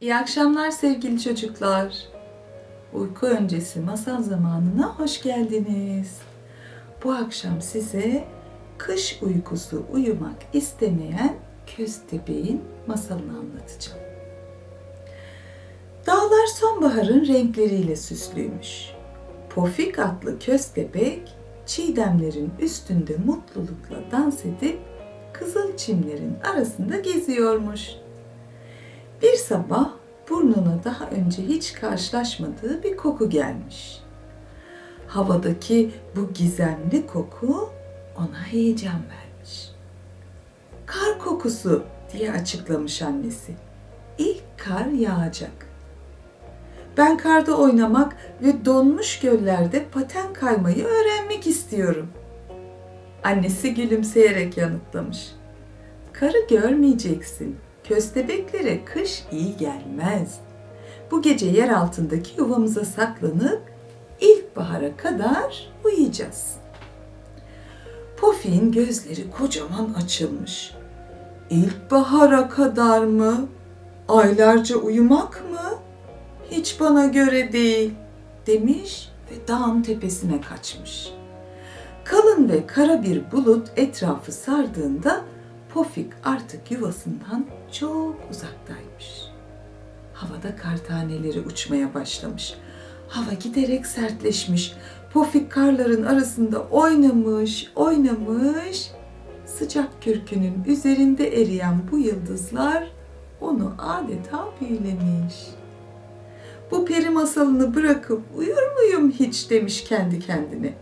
İyi akşamlar sevgili çocuklar. Uyku öncesi masal zamanına hoş geldiniz. Bu akşam size kış uykusu uyumak istemeyen köstebeğin masalını anlatacağım. Dağlar sonbaharın renkleriyle süslüymüş. Pofik adlı köstebek çiğdemlerin üstünde mutlulukla dans edip kızıl çimlerin arasında geziyormuş. Bir sabah burnuna daha önce hiç karşılaşmadığı bir koku gelmiş. Havadaki bu gizemli koku ona heyecan vermiş. Kar kokusu diye açıklamış annesi. İlk kar yağacak. Ben karda oynamak ve donmuş göllerde paten kaymayı öğrenmek istiyorum. Annesi gülümseyerek yanıtlamış. Karı görmeyeceksin. Köstebeklere kış iyi gelmez. Bu gece yer altındaki yuvamıza saklanıp ilkbahara kadar uyuyacağız. Pofi'nin gözleri kocaman açılmış. İlkbahara kadar mı? Aylarca uyumak mı? Hiç bana göre değil demiş ve dağın tepesine kaçmış. Kalın ve kara bir bulut etrafı sardığında Pofik artık yuvasından çok uzaktaymış. Havada kar taneleri uçmaya başlamış. Hava giderek sertleşmiş. Pofik karların arasında oynamış, oynamış. Sıcak kürkünün üzerinde eriyen bu yıldızlar onu adeta büyülemiş. Bu peri masalını bırakıp uyur muyum hiç demiş kendi kendine.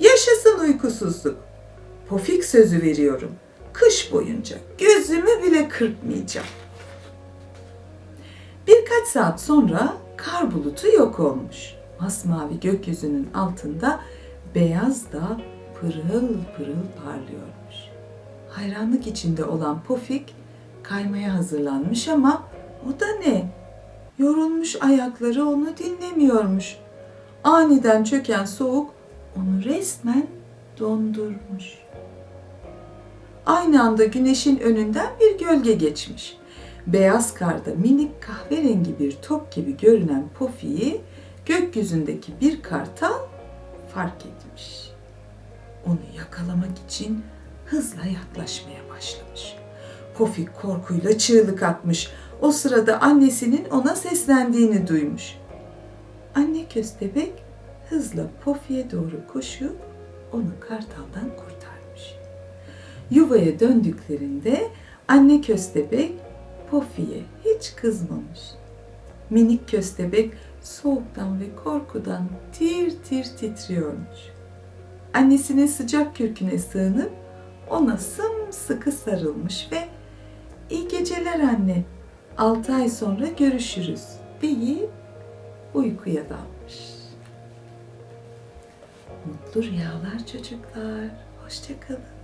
Yaşasın uykusuzluk. Pofik sözü veriyorum. Kış boyunca gözümü bile kırpmayacağım. Birkaç saat sonra kar bulutu yok olmuş. Masmavi gökyüzünün altında beyaz dağ pırıl pırıl parlıyormuş. Hayranlık içinde olan Pofik kaymaya hazırlanmış ama o da ne? Yorulmuş ayakları onu dinlemiyormuş. Aniden çöken soğuk onu resmen dondurmuş. Aynı anda güneşin önünden bir gölge geçmiş. Beyaz karda minik kahverengi bir top gibi görünen Pofi'yi gökyüzündeki bir kartal fark etmiş. Onu yakalamak için hızla yaklaşmaya başlamış. Pofi korkuyla çığlık atmış. O sırada annesinin ona seslendiğini duymuş. Anne köstebek hızla Pofi'ye doğru koşup onu kartaldan kurtarmış. Yuvaya döndüklerinde anne köstebek Pofi'ye hiç kızmamış. Minik köstebek soğuktan ve korkudan tir tir titriyormuş. Annesinin sıcak kürküne sığınıp ona sımsıkı sarılmış ve iyi geceler anne, altı ay sonra görüşürüz deyip uykuya dalmış. Mutlu rüyalar çocuklar. Hoşçakalın.